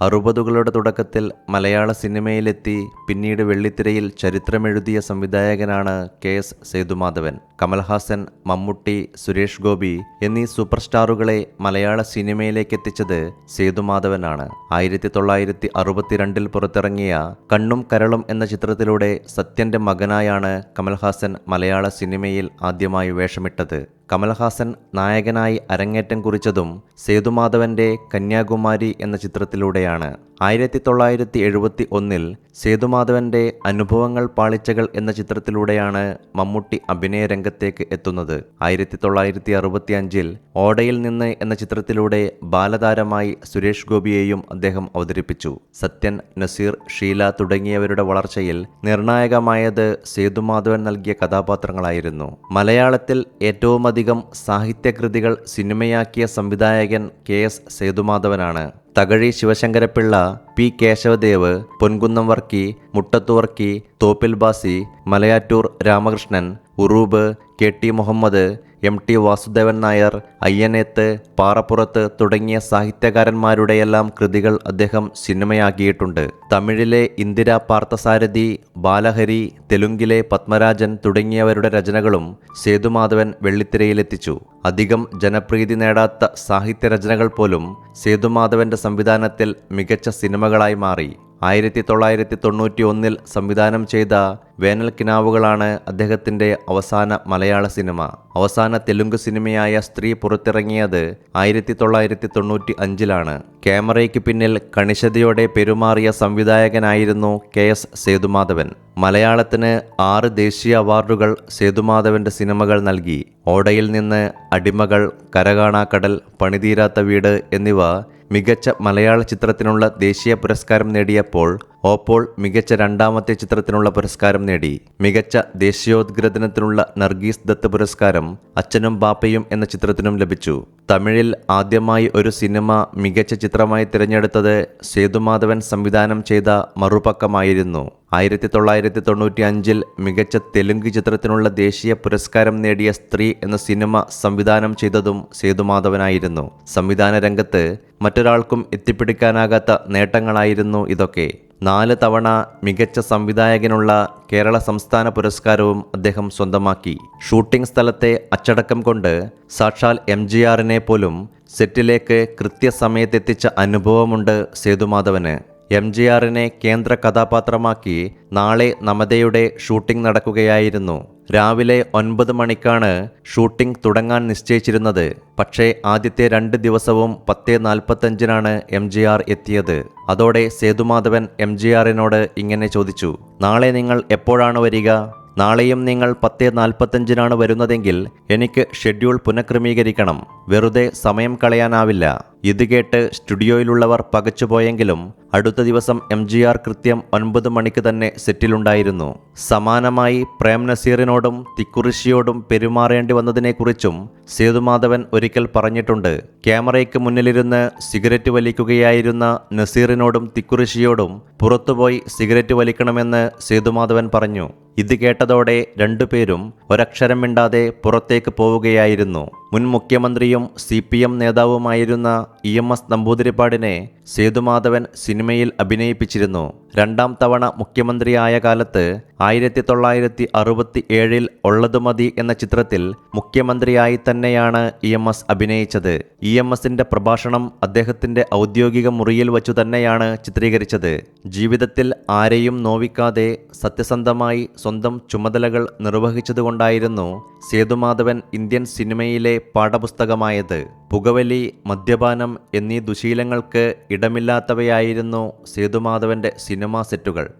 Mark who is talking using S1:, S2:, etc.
S1: അറുപതുകളുടെ തുടക്കത്തിൽ മലയാള സിനിമയിലെത്തി പിന്നീട് വെള്ളിത്തിരയിൽ ചരിത്രമെഴുതിയ സംവിധായകനാണ് കെ എസ് സേതുമാധവൻ കമൽഹാസൻ മമ്മൂട്ടി സുരേഷ് ഗോപി എന്നീ സൂപ്പർ സ്റ്റാറുകളെ മലയാള സിനിമയിലേക്ക് എത്തിച്ചത് സേതുമാധവനാണ്. ആയിരത്തി തൊള്ളായിരത്തി അറുപത്തിരണ്ടിൽ പുറത്തിറങ്ങിയ കണ്ണും കരളും എന്ന ചിത്രത്തിലൂടെ സത്യന്റെ മകനായാണ് കമൽഹാസൻ മലയാള സിനിമയിൽ ആദ്യമായി വേഷമിട്ടത്. കമൽഹാസൻ നായകനായി അരങ്ങേറ്റം കുറിച്ചതും സേതുമാധവന്റെ കന്യാകുമാരി എന്ന ചിത്രത്തിലൂടെയാണ്. ആയിരത്തി തൊള്ളായിരത്തി എഴുപത്തി ഒന്നിൽ സേതുമാധവന്റെ അനുഭവങ്ങൾ പാളിച്ചകൾ എന്ന ചിത്രത്തിലൂടെയാണ് മമ്മൂട്ടി അഭിനയ രംഗത്തേക്ക് എത്തുന്നത്. ആയിരത്തി തൊള്ളായിരത്തി അറുപത്തി അഞ്ചിൽ ഓടയിൽ നിന്ന് എന്ന ചിത്രത്തിലൂടെ ബാലതാരമായി സുരേഷ് ഗോപിയെയും അദ്ദേഹം അവതരിപ്പിച്ചു. സത്യൻ നസീർ ഷീല തുടങ്ങിയവരുടെ വളർച്ചയിൽ നിർണായകമായത് സേതുമാധവൻ നൽകിയ കഥാപാത്രങ്ങളായിരുന്നു. മലയാളത്തിൽ ഏറ്റവുമധികം സാഹിത്യകൃതികൾ സിനിമയാക്കിയ സംവിധായകൻ K S സേതുമാധവനാണ്. Thakazhi Sivasankara Pillai P Kesavadev Ponkunnam Varkey Muttathu Varkey Thoppil Malayattoor Ramakrishnan Uroob K T Muhammad M T Vasudevan Nair Ayyaneth Parappurath തുടങ്ങിയ സാഹിത്യകാരന്മാരുടെയെല്ലാം കൃതികൾ അദ്ദേഹം സിനിമയാക്കിയിട്ടുണ്ട്. തമിഴിലെ ഇന്ദിര പാർത്ഥസാരഥി ബാലഹരി തെലുങ്കിലെ പത്മരാജൻ തുടങ്ങിയവരുടെ രചനകളും സേതുമാധവൻ വെള്ളിത്തിരയിലെത്തിച്ചു. അധികം ജനപ്രീതി നേടാത്ത സാഹിത്യരചനകൾ പോലും സേതുമാധവന്റെ സംവിധാനത്തിൽ മികച്ച സിനിമകളായി മാറി. ആയിരത്തി തൊള്ളായിരത്തി തൊണ്ണൂറ്റി ഒന്നിൽ സംവിധാനം ചെയ്ത വേനൽ കിനാവുകളാണ് അദ്ദേഹത്തിന്റെ അവസാന മലയാള സിനിമ. അവസാന തെലുങ്ക് സിനിമയായ സ്ത്രീ പുറത്തിറങ്ങിയത് ആയിരത്തി തൊള്ളായിരത്തി തൊണ്ണൂറ്റി അഞ്ചിലാണ് ക്യാമറയ്ക്ക് പിന്നിൽ കണിശതയോടെ പെരുമാറിയ സംവിധായകനായിരുന്നു കെ എസ് സേതുമാധവൻ. മലയാളത്തിന് ആറ് ദേശീയ അവാർഡുകൾ സേതുമാധവന്റെ സിനിമകൾ നൽകി. ഓടയിൽ നിന്ന് അടിമകൾ കരകാണാക്കടൽ പണിതീരാത്ത വീട് എന്നിവ മികച്ച മലയാള ചിത്രത്തിനുള്ള ദേശീയ പുരസ്കാരം നേടിയപ്പോൾ ഓപ്പോൾ മികച്ച രണ്ടാമത്തെ ചിത്രത്തിനുള്ള പുരസ്കാരം നേടി. മികച്ച ദേശീയോദ്ഗ്രഥനത്തിനുള്ള നർഗീസ് ദത്ത് പുരസ്കാരം അച്ഛനും ബാപ്പയും എന്ന ചിത്രത്തിനും ലഭിച്ചു. തമിഴിൽ ആദ്യമായി ഒരു സിനിമ മികച്ച ചിത്രമായി തിരഞ്ഞെടുത്തത് സേതുമാധവൻ സംവിധാനം ചെയ്ത മറുപക്കമായിരുന്നു. ആയിരത്തി തൊള്ളായിരത്തി തൊണ്ണൂറ്റി അഞ്ചിൽ മികച്ച തെലുങ്ക് ചിത്രത്തിനുള്ള ദേശീയ പുരസ്കാരം നേടിയ സ്ത്രീ എന്ന സിനിമ സംവിധാനം ചെയ്തതും സേതുമാധവനായിരുന്നു. സംവിധാന രംഗത്ത് മറ്റൊരാൾക്കും എത്തിപ്പിടിക്കാനാകാത്ത നേട്ടങ്ങളായിരുന്നു ഇതൊക്കെ. നാല് തവണ മികച്ച സംവിധായകനുള്ള കേരള സംസ്ഥാന പുരസ്കാരവും അദ്ദേഹം സ്വന്തമാക്കി. ഷൂട്ടിംഗ് സ്ഥലത്തെ അച്ചടക്കം കൊണ്ട് സാക്ഷാൽ എം ജി ആറിനെ പോലും സെറ്റിലേക്ക് കൃത്യസമയത്തെത്തിച്ച അനുഭവമുണ്ട് സേതുമാധവന്. എം ജി ആറിനെ കേന്ദ്ര കഥാപാത്രമാക്കി നാളെ നമതയുടെ ഷൂട്ടിംഗ് നടക്കുകയായിരുന്നു. രാവിലെ ഒൻപത് മണിക്കാണ് ഷൂട്ടിംഗ് തുടങ്ങാൻ നിശ്ചയിച്ചിരുന്നത്. പക്ഷേ ആദ്യത്തെ രണ്ട് ദിവസവും പത്തേ നാൽപ്പത്തഞ്ചിനാണ് എം ജി ആർ എത്തിയത്. അതോടെ സേതുമാധവൻ എം ജി ആറിനോട് ഇങ്ങനെ ചോദിച്ചു നാളെ നിങ്ങൾ എപ്പോഴാണ് വരിക? നാളെയും നിങ്ങൾ പത്തേ നാൽപ്പത്തഞ്ചിനാണ് വരുന്നതെങ്കിൽ എനിക്ക് ഷെഡ്യൂൾ പുനഃക്രമീകരിക്കണം. വെറുതെ സമയം കളയാനാവില്ല. ഇത് കേട്ട് സ്റ്റുഡിയോയിലുള്ളവർ പകച്ചുപോയെങ്കിലും അടുത്ത ദിവസം എം ജി ആർ കൃത്യം ഒൻപത് മണിക്ക് തന്നെ സെറ്റിലുണ്ടായിരുന്നു. സമാനമായി പ്രേം നസീറിനോടും തിക്കുറിശിയോടും പെരുമാറേണ്ടി വന്നതിനെക്കുറിച്ചും സേതുമാധവൻ ഒരിക്കൽ പറഞ്ഞിട്ടുണ്ട്. ക്യാമറയ്ക്ക് മുന്നിലിരുന്ന് സിഗരറ്റ് വലിക്കുകയായിരുന്ന നസീറിനോടും തിക്കുറിശിയോടും പുറത്തുപോയി സിഗരറ്റ് വലിക്കണമെന്ന് സേതുമാധവൻ പറഞ്ഞു. ഇത് കേട്ടതോടെ രണ്ടുപേരും ഒരക്ഷരം മിണ്ടാതെ പുറത്തേക്ക് പോവുകയായിരുന്നു. മുൻ മുഖ്യമന്ത്രിയും സി പി എം നേതാവുമായിരുന്ന ഇ എം എസ് നമ്പൂതിരിപ്പാടിനെ സേതുമാധവൻ സിനിമയിൽ അഭിനയിപ്പിച്ചിരുന്നു. രണ്ടാം തവണ മുഖ്യമന്ത്രിയായ കാലത്ത് ആയിരത്തി തൊള്ളായിരത്തി അറുപത്തി ഏഴിൽ ഉള്ളതുമതി എന്ന ചിത്രത്തിൽ മുഖ്യമന്ത്രിയായി തന്നെയാണ് ഇ എം എസ് അഭിനയിച്ചത്. ഇ എം എസിന്റെ പ്രഭാഷണം അദ്ദേഹത്തിന്റെ ഔദ്യോഗിക മുറിയിൽ വച്ചു തന്നെയാണ് ചിത്രീകരിച്ചത്. ജീവിതത്തിൽ ആരെയും നോവിക്കാതെ സത്യസന്ധമായി സ്വന്തം ചുമതലകൾ നിർവഹിച്ചതുകൊണ്ടായിരുന്നു സേതുമാധവൻ ഇന്ത്യൻ സിനിമയിലെ പാഠപുസ്തകമായത്. പുകവലി മദ്യപാനം എന്നീ ദുശീലങ്ങൾക്ക് ഇടമില്ലാത്തവയായിരുന്നു സേതുമാധവന്റെ സിനിമാ സെറ്റുകൾ.